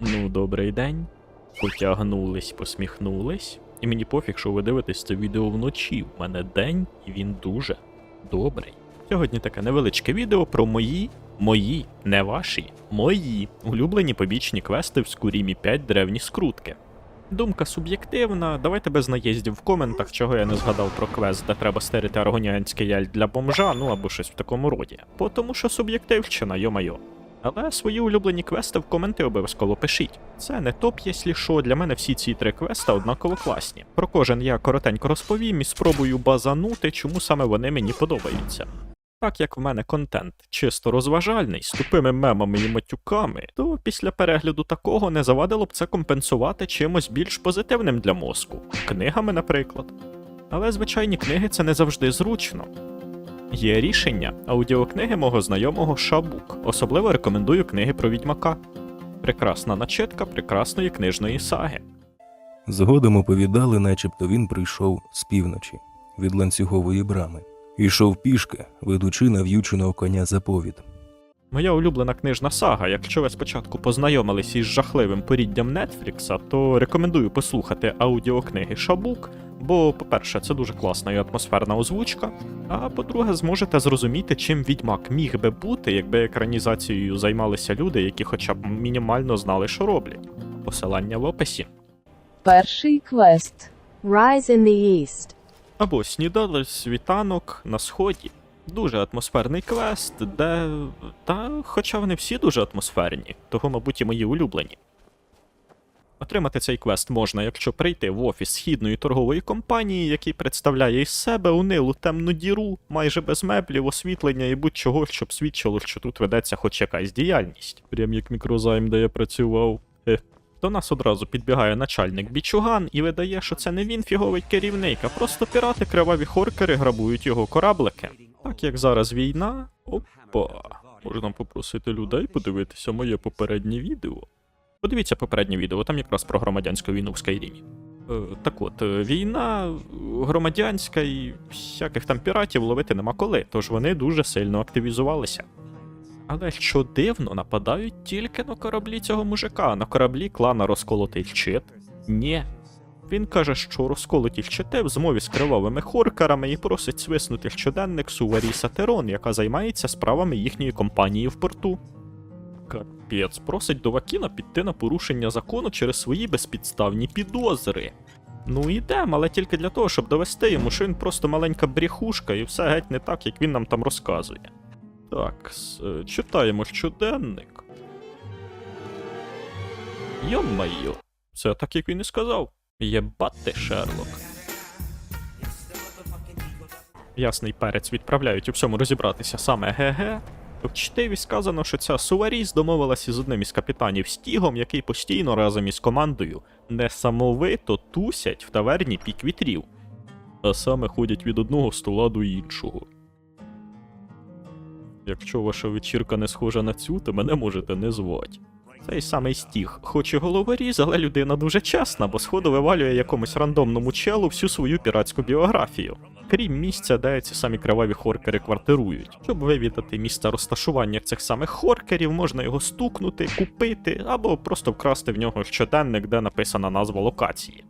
Ну, добрий день. Потягнулись, посміхнулись. І мені пофіг, що ви дивитесь це відео вночі. В мене день, і він дуже добрий. Сьогодні таке невеличке відео про мої, мої, не ваші, мої улюблені побічні квести в Скурімі 5 древні скрутки. Думка суб'єктивна, давайте без наїздів в коментах, чого я не згадав про квест, де треба стерити аргоніанський яль для бомжа, ну або щось в такому роді. Бо тому що суб'єктивщина, йо-майо. Але свої улюблені квести в коменти обов'язково пишіть. Це не топ, якщо що, для мене всі ці три квеста однаково класні. Про кожен я коротенько розповім і спробую базанути, чому саме вони мені подобаються. Так як в мене контент чисто розважальний, з тупими мемами і матюками, то після перегляду такого не завадило б це компенсувати чимось більш позитивним для мозку, книгами, наприклад. Але звичайні книги це не завжди зручно. Є рішення аудіокниги мого знайомого Шабук. Особливо рекомендую книги про відьмака. Прекрасна начитка прекрасної книжної саги. Згодом оповідали, начебто він прийшов з півночі від ланцюгової брами. Ішов пішки, ведучи нав'юченого коня заповід. Моя улюблена книжна сага. Якщо ви спочатку познайомились із жахливим поріддям Нетфлікса, то рекомендую послухати аудіокниги Шабук, бо, по-перше, це дуже класна і атмосферна озвучка. А по-друге, зможете зрозуміти, чим відьмак міг би бути, якби екранізацією займалися люди, які хоча б мінімально знали, що роблять. Посилання в описі. Перший квест. Rise in the East. Або сніданок світанок на сході. Дуже атмосферний квест, де. Та хоча вони всі дуже атмосферні, того, мабуть, і мої улюблені. Отримати цей квест можна, якщо прийти в офіс східної торгової компанії, який представляє із себе унилу темну діру, майже без меблів, освітлення і будь-чого, щоб свідчило, що тут ведеться хоч якась діяльність. Прям як мікрозайм, де я працював. Е. До нас одразу підбігає начальник Бічуган і видає, що це не він фіговий керівник, а просто пірати криваві хоркери грабують його кораблики. Так як зараз війна, опа, можна попросити людей подивитися моє попереднє відео. Подивіться попереднє відео, там якраз про громадянську війну в Скайрімі. Е, так от, е, війна громадянська і всяких там піратів ловити нема коли, тож вони дуже сильно активізувалися. Але що дивно, нападають тільки на кораблі цього мужика, на кораблі клана розколотий щит. Ні. Він каже, що розколоті щити в змові з кривавими хоркерами і просить свиснути щоденник Суварі Сатерон, яка займається справами їхньої компанії в порту. Капець, просить Довакіна піти на порушення закону через свої безпідставні підозри. Ну ідемо, але тільки для того, щоб довести йому, що він просто маленька брехушка і все геть не так, як він нам там розказує. Так, е, читаємо щоденник. Йо-майо, це так, як він і сказав. Єбати, Шерлок. Ясний перець відправляють у всьому розібратися саме ГГ. В чтиві сказано, що ця Суваріс домовилася з одним із капітанів Стігом, який постійно разом із командою несамовито тусять в таверні пік вітрів, а саме ходять від одного стола до іншого. Якщо ваша вечірка не схожа на цю, то мене можете не звати. Цей самий стіг, хоч і головоріз, але людина дуже чесна, бо сходу вивалює якомусь рандомному челу всю свою піратську біографію. Крім місця, де ці самі криваві хоркери квартирують. Щоб вивідати місце розташування цих самих хоркерів, можна його стукнути, купити або просто вкрасти в нього щоденник, де написана назва локації.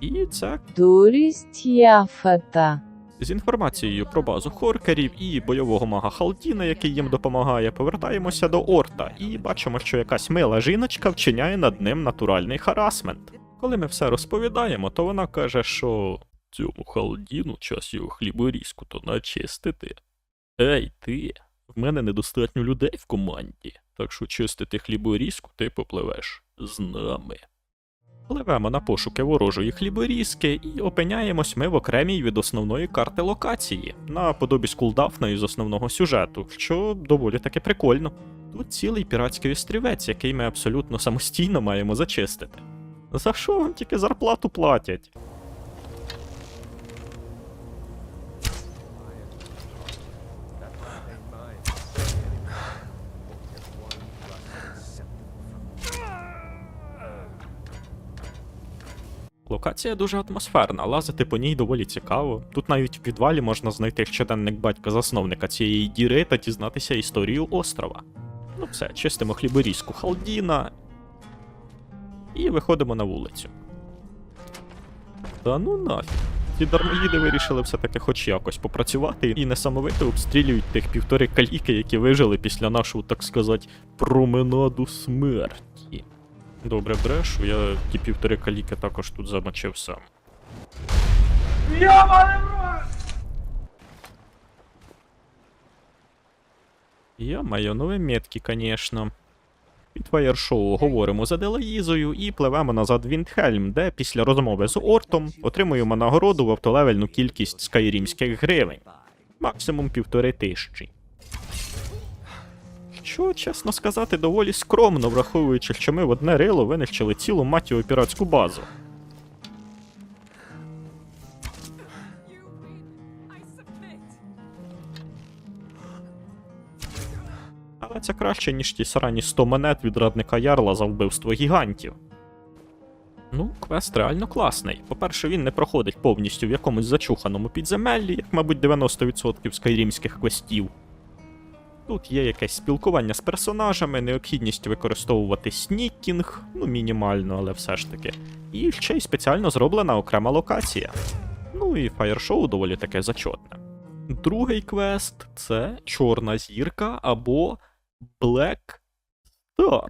І це Дурість Яфета. З інформацією про базу хоркерів і бойового мага Халтіна, який їм допомагає, повертаємося до Орта і бачимо, що якась мила жіночка вчиняє над ним натуральний харасмент. Коли ми все розповідаємо, то вона каже, що цьому Халдіну час його хліборізку то начистити. Ей, ти, в мене недостатньо людей в команді, так що чистити хліборізку ти попливеш з нами. Пливемо на пошуки ворожої хліборізки і опиняємось ми в окремій від основної карти локації, на подобі скулдафна із основного сюжету, що доволі таки прикольно. Тут цілий піратський острівець, який ми абсолютно самостійно маємо зачистити. За що вам тільки зарплату платять? Локація дуже атмосферна, лазити по ній доволі цікаво. Тут навіть в підвалі можна знайти щоденник батька засновника цієї діри та дізнатися історію острова. Ну все, чистимо хліборізку Халдіна. і виходимо на вулицю. Та ну нафіг. Ті дармоїди вирішили все-таки хоч якось попрацювати і несамовито обстрілюють тих півтори каліки, які вижили після нашого, так сказати, променаду смерті. Добре, брешу, я ті півтори каліки також тут замочив сам. Я маю нові метки, конечно. Під фаєр-шоу говоримо з Аделаїзою і пливемо назад в Віндхельм, де після розмови з Ортом отримуємо нагороду в автолевельну кількість скайрімських гривень. Максимум півтори тисячі. Що, чесно сказати, доволі скромно, враховуючи, що ми в одне рило винищили цілу матіву піратську базу. Але це краще, ніж ті срані 100 монет від радника Ярла за вбивство гігантів. Ну, квест реально класний. По-перше, він не проходить повністю в якомусь зачуханому підземеллі, як, мабуть, 90% скайрімських квестів. Тут є якесь спілкування з персонажами, необхідність використовувати снікінг, ну мінімально, але все ж таки. І ще й спеціально зроблена окрема локація. Ну і фаєр-шоу доволі таке зачотне. Другий квест це Чорна зірка або Black Star.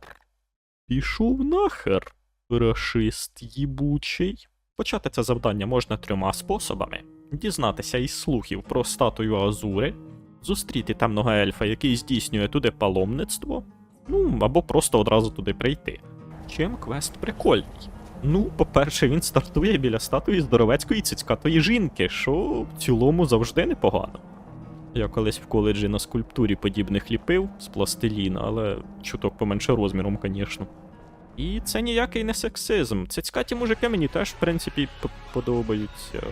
Пішов нахер, рашист їбучий. Почати це завдання можна трьома способами: дізнатися із слухів про статую Азури, зустріти темного ельфа, який здійснює туди паломництво, ну або просто одразу туди прийти. Чим квест прикольний? Ну, по-перше, він стартує біля статуї здоровецької цицькатої жінки, що в цілому завжди непогано. Я колись в коледжі на скульптурі подібних ліпив з пластиліна, але чуток поменше розміром, звісно. І це ніякий не сексизм. Цицькаті мужики мені теж, в принципі, подобаються.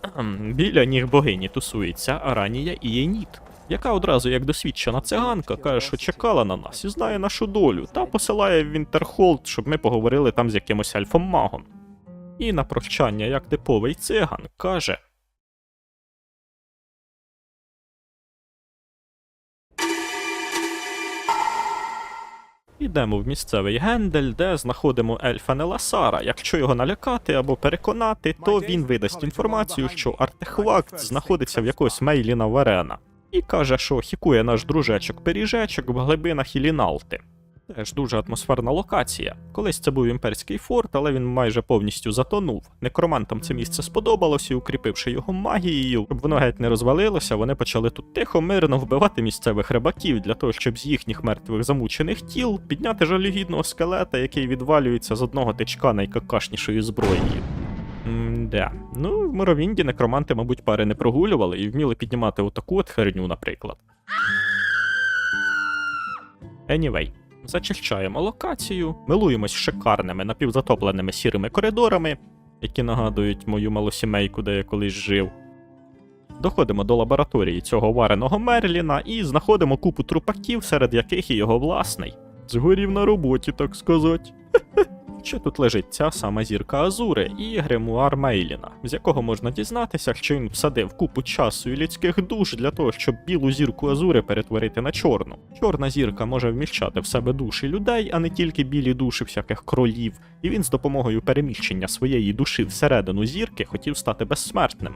Кхем, Біля ніг богині тусується Аранія і Єніт, яка одразу, як досвідчена циганка, каже, що чекала на нас і знає нашу долю, та посилає в Вінтерхолд, щоб ми поговорили там з якимось альфом-магом. І на прощання, як типовий циган, каже. Ідемо в місцевий гендель, де знаходимо ельфа Неласара. Якщо його налякати або переконати, то він видасть інформацію, що артефакт знаходиться в якогось Мейліна Варена. І каже, що хікує наш дружечок-пиріжечок в глибинах Іліналти. Теж дуже атмосферна локація. Колись це був імперський форт, але він майже повністю затонув. Некромантам це місце сподобалось і, укріпивши його магією, щоб воно геть не розвалилося, вони почали тут тихо, мирно вбивати місцевих рибаків для того, щоб з їхніх мертвих замучених тіл підняти жалюгідного скелета, який відвалюється з одного тичка найкакашнішої зброї. М-да. Ну, в Моровінді некроманти, мабуть, пари не прогулювали і вміли піднімати отаку от херню, наприклад. Anyway, зачищаємо локацію, милуємось шикарними напівзатопленими сірими коридорами, які нагадують мою малосімейку, де я колись жив. Доходимо до лабораторії цього вареного Мерліна і знаходимо купу трупаків, серед яких і його власний. Згорів на роботі, так сказати. Ще тут лежить ця сама зірка Азури і гримуар Мейліна, з якого можна дізнатися, що він всадив купу часу і людських душ для того, щоб білу зірку Азури перетворити на чорну. Чорна зірка може вміщати в себе душі людей, а не тільки білі душі всяких кролів, і він з допомогою переміщення своєї душі всередину зірки хотів стати безсмертним.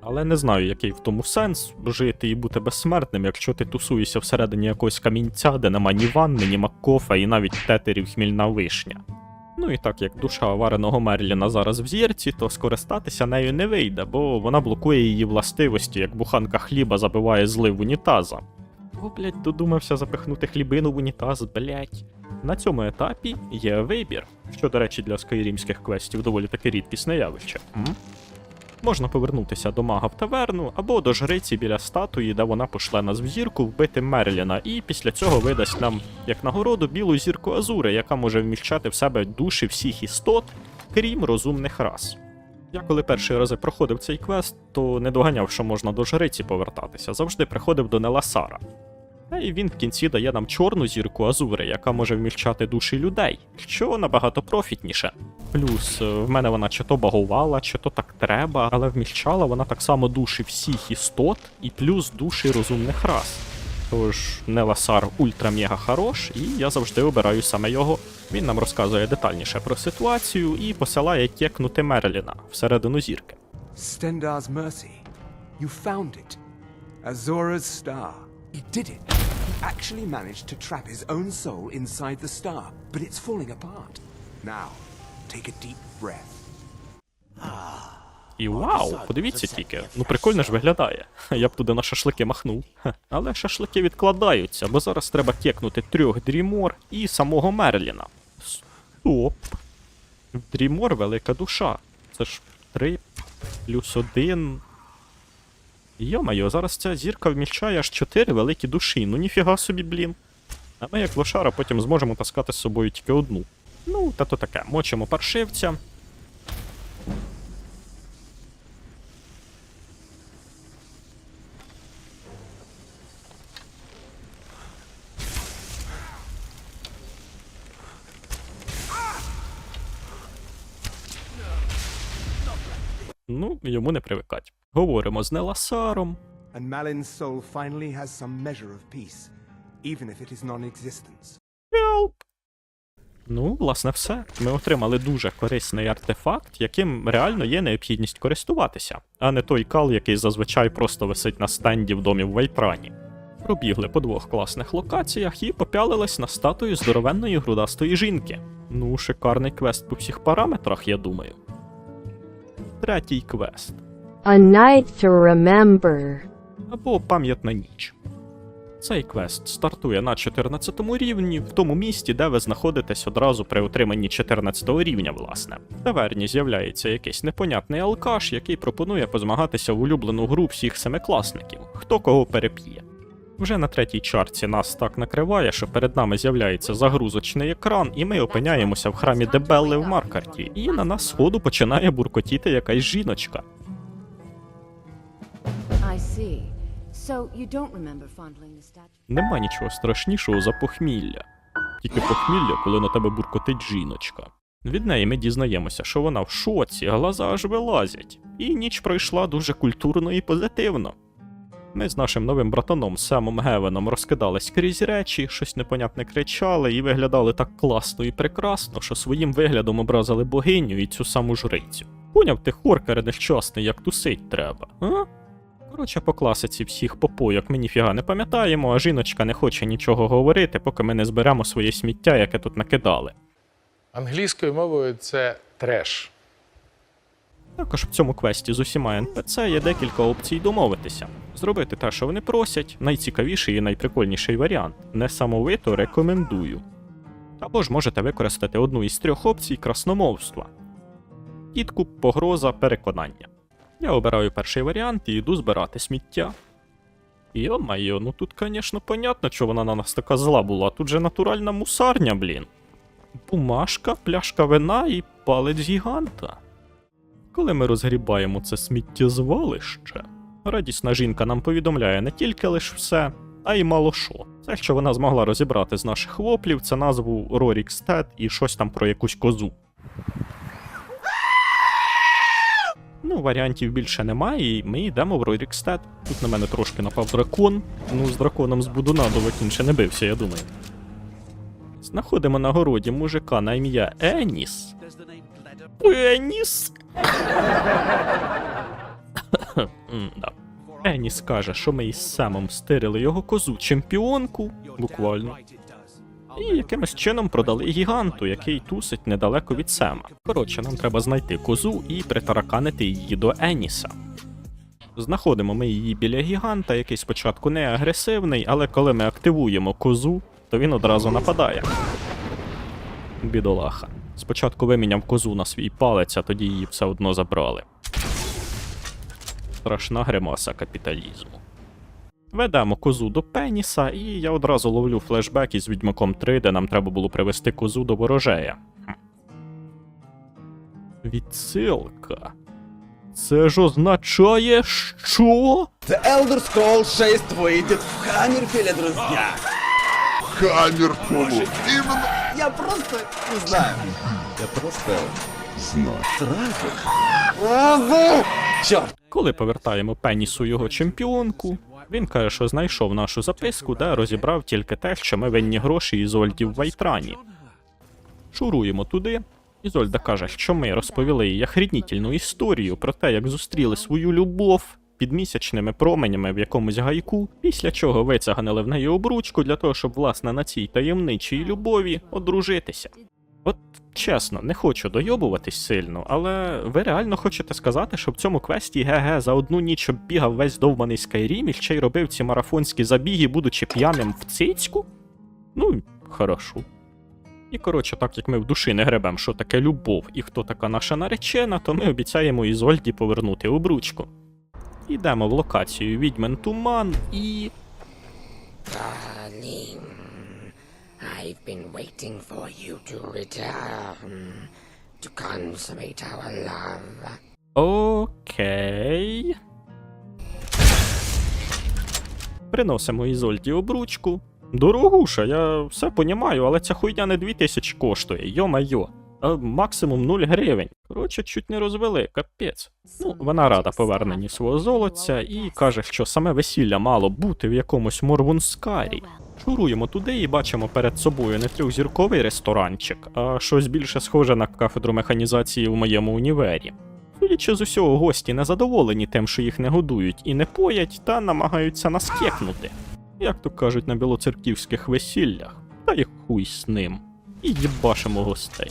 Але не знаю, який в тому сенс жити і бути безсмертним, якщо ти тусуєшся всередині якогось камінця, де нема ні ванни, ні маккофа і навіть тетерів хмільна вишня. Ну і так як душа вареного Мерліна зараз в зірці, то скористатися нею не вийде, бо вона блокує її властивості, як буханка хліба забиває злив унітаза. О, блять, додумався запихнути хлібину в унітаз, блять. На цьому етапі є вибір, що, до речі, для скайрімських квестів доволі таки рідкісне явище. М? Можна повернутися до мага в таверну або до жриці біля статуї, де вона пошле нас в зірку вбити Мерліна, і після цього видасть нам як нагороду білу зірку Азури, яка може вміщати в себе душі всіх істот, крім розумних рас. Я коли перші рази проходив цей квест, то не доганяв, що можна до жриці повертатися, завжди приходив до Неласара. Та і він в кінці дає нам чорну зірку Азури, яка може вміщати душі людей, що набагато профітніше. Плюс е, в мене вона чи то багувала, чи то так треба, але вміщала вона так само душі всіх істот і плюс душі розумних рас. Тож Неласар ультра-мега хорош, і я завжди обираю саме його. Він нам розказує детальніше про ситуацію і посилає текнути Мерліна всередину зірки. Stendar's mercy. You found it. Azora's star. He did it. He actually managed to trap his own soul inside the star, but it's falling apart. Now, І вау, подивіться тільки, ну прикольно ж виглядає. Я б туди на шашлики махнув. Але шашлики відкладаються, бо зараз треба текнути трьох дрімор і самого Мерліна. Стоп. Дрімор велика душа. Це ж три плюс один. Йо-майо, зараз ця зірка вміщає аж чотири великі душі. Ну ніфіга собі, блін. А ми, як лошара, потім зможемо таскати з собою тільки одну. Ну, та то таке. Мочимо паршивця. Ну, йому не привикать. Говоримо з Неласаром. And Malin's soul finally has some measure of peace, even if it is non-existence. Help! Ну, власне, все. Ми отримали дуже корисний артефакт, яким реально є необхідність користуватися, а не той кал, який зазвичай просто висить на стенді в домі в Вайпрані. Пробігли по двох класних локаціях і попялились на статую здоровенної грудастої жінки. Ну, шикарний квест по всіх параметрах, я думаю. Третій квест. A night to remember. або пам'ятна ніч. Цей квест стартує на 14 рівні, в тому місті, де ви знаходитесь одразу при отриманні 14 рівня, власне. В таверні з'являється якийсь непонятний алкаш, який пропонує позмагатися в улюблену гру всіх семикласників, хто кого переп'є. Вже на третій чарці нас так накриває, що перед нами з'являється загрузочний екран, і ми опиняємося в храмі Дебелли в Маркарті, і на нас сходу починає буркотіти якась жіночка. I see. Нема нічого страшнішого за похмілля. Тільки похмілля, коли на тебе буркотить жіночка. Від неї ми дізнаємося, що вона в шоці, глаза аж вилазять. І ніч пройшла дуже культурно і позитивно. Ми з нашим новим братаном Семом Гевеном розкидались крізь речі, щось непонятне кричали і виглядали так класно і прекрасно, що своїм виглядом образили богиню і цю саму жрицю. Поняв ти хоркер нещасний, як тусить треба, а? Коротше, по класиці всіх попойок ми ніфіга не пам'ятаємо, а жіночка не хоче нічого говорити, поки ми не зберемо своє сміття, яке тут накидали. Англійською мовою це треш. Також в цьому квесті з усіма НПЦ є декілька опцій домовитися. Зробити те, що вони просять, найцікавіший і найприкольніший варіант. Несамовито рекомендую. Або ж можете використати одну із трьох опцій красномовства: підкуп, погроза, переконання. Я обираю перший варіант і йду збирати сміття. Йо-майо, ну тут, звісно, понятно, що вона на нас така зла була. Тут же натуральна мусарня, блін. Бумажка, пляшка вина і палець гіганта. Коли ми розгрібаємо це сміттєзвалище, радісна жінка нам повідомляє не тільки лиш все, а й мало що. Все, що вона змогла розібрати з наших воплів, це назву Рорік Стет і щось там про якусь козу. Ну, варіантів більше немає, і ми йдемо в Рорікстед. Тут на мене трошки напав дракон. Ну, з драконом з Будуна він ще не бився, я думаю. Знаходимо на городі мужика на ім'я Еніс. Еніс! Еніс каже, що ми із Семом стирили його козу чемпіонку, буквально. І якимось чином продали гіганту, який тусить недалеко від Сема. Коротше, нам треба знайти козу і притараканити її до Еніса. Знаходимо ми її біля гіганта, який спочатку не агресивний, але коли ми активуємо козу, то він одразу нападає. Бідолаха. Спочатку виміняв козу на свій палець, а тоді її все одно забрали. Страшна гримаса капіталізму. Ведемо козу до Пеніса, і я одразу ловлю флешбек із Відьмаком 3, де нам треба було привести козу до ворожея. Відсилка. Це ж означає, що? The Elder Scrolls 6 вийде в Хаммерфеле, друзья. Хаммерфолу. Именно Я просто не знаю. Я просто знаю. Сразу! Коли повертаємо Пенісу його чемпіонку, Він каже, що знайшов нашу записку, де розібрав тільки те, що ми винні гроші Ізольді в Вайтрані. Шуруємо туди. Ізольда каже, що ми розповіли їй охренітельну історію про те, як зустріли свою любов під місячними променями в якомусь гайку, після чого вицяганили в неї обручку для того, щоб власне на цій таємничій любові одружитися. От чесно, не хочу дойобуватись сильно, але ви реально хочете сказати, що в цьому квесті ГГ за одну ніч оббігав весь довбаний Скайрім і ще й робив ці марафонські забіги, будучи п'яним в цицьку? Ну, хорошо. І коротше, так як ми в душі не гребем, що таке любов і хто така наша наречена, то ми обіцяємо Ізольді повернути обручку. Йдемо в локацію Відьмин Туман і. Darling, I've been waiting for you to return to consummate our love. Окей. Приносимо Ізольді обручку. Дорогуша, я все понімаю, але ця хуйня не 2000 коштує, йо-майо. А максимум 0 гривень. Коротше, чуть не розвели, капець. Ну, вона рада поверненні свого золоця і каже, що саме весілля мало бути в якомусь Морвунскарі. Шуруємо туди і бачимо перед собою не трьохзірковий ресторанчик, а щось більше схоже на кафедру механізації в моєму універі. Судячи з усього, гості незадоволені тим, що їх не годують і не поять, та намагаються нас кекнути. Як то кажуть на білоцерківських весіллях, та й хуй з ним. І їбашимо гостей.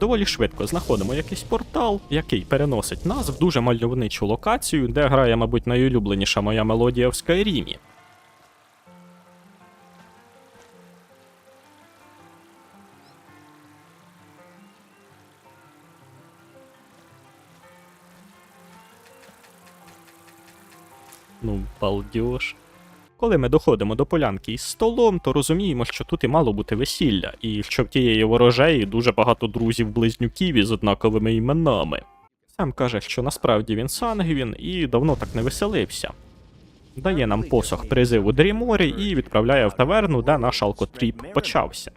Доволі швидко знаходимо якийсь портал, який переносить нас в дуже мальовничу локацію, де грає, мабуть, найулюбленіша моя мелодія в Скайрімі. Ну, балдеж. Коли ми доходимо до полянки із столом, то розуміємо, що тут і мало бути весілля, і що в тієї ворожеї дуже багато друзів-близнюків із однаковими іменами. Сам каже, що насправді він сангвін і давно так не веселився. Дає нам посох призиву Дріморі і відправляє в таверну, де наш алкотріп почався.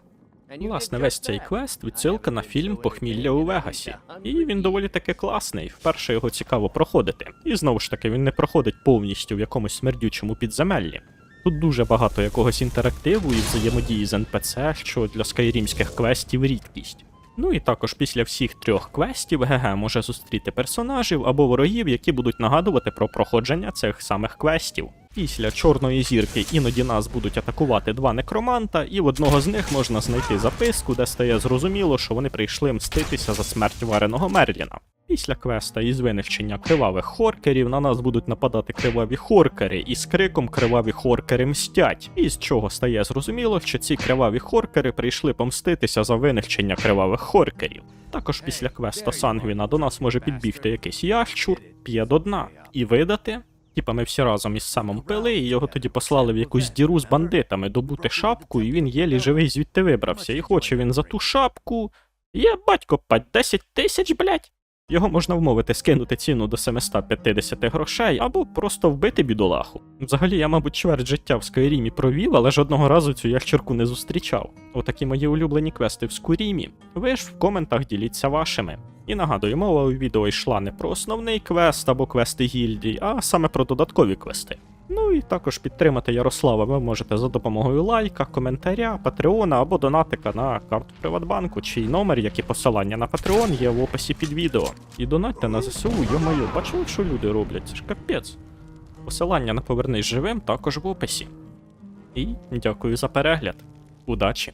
Власне, весь цей квест відсилка на фільм Похмілля у Вегасі. І він доволі таки класний. Вперше його цікаво проходити. І знову ж таки, він не проходить повністю в якомусь смердючому підземеллі. Тут дуже багато якогось інтерактиву і взаємодії з НПЦ, що для скайрімських квестів рідкість. Ну і також після всіх трьох квестів ГГ може зустріти персонажів або ворогів, які будуть нагадувати про проходження цих самих квестів. Після чорної зірки іноді нас будуть атакувати два некроманта, і в одного з них можна знайти записку, де стає зрозуміло, що вони прийшли мститися за смерть вареного Мерліна. Після квеста із винищення кривавих хоркерів на нас будуть нападати криваві хоркери, і з криком криваві хоркери мстять. Із чого стає зрозуміло, що ці криваві хоркери прийшли помститися за винищення кривавих хоркерів. Також після квеста Сангвіна до нас може підбігти якийсь ящур, п'є до дна і видати. Типа ми всі разом із самом пили, і його тоді послали в якусь діру з бандитами добути шапку, і він єлі живий звідти вибрався. І хоче він за ту шапку. Є батько пать 10 тисяч, блять. Його можна вмовити скинути ціну до 750 грошей або просто вбити бідолаху. Взагалі, я, мабуть, чверть життя в Скайрімі провів, але жодного разу цю ящерку не зустрічав. Отакі мої улюблені квести в Скурімі. Ви ж в коментах діліться вашими. І нагадую, мова у відео йшла не про основний квест або квести гільдій, а саме про додаткові квести. Ну і також підтримати Ярослава ви можете за допомогою лайка, коментаря, патреона або донатика на карту Приватбанку, чий номер, як і посилання на Патреон є в описі під відео. І донатьте на ЗСУ, йо-моє, бачили, що люди роблять? Це ж капець. Посилання на повернись живим також в описі. І дякую за перегляд. Удачі!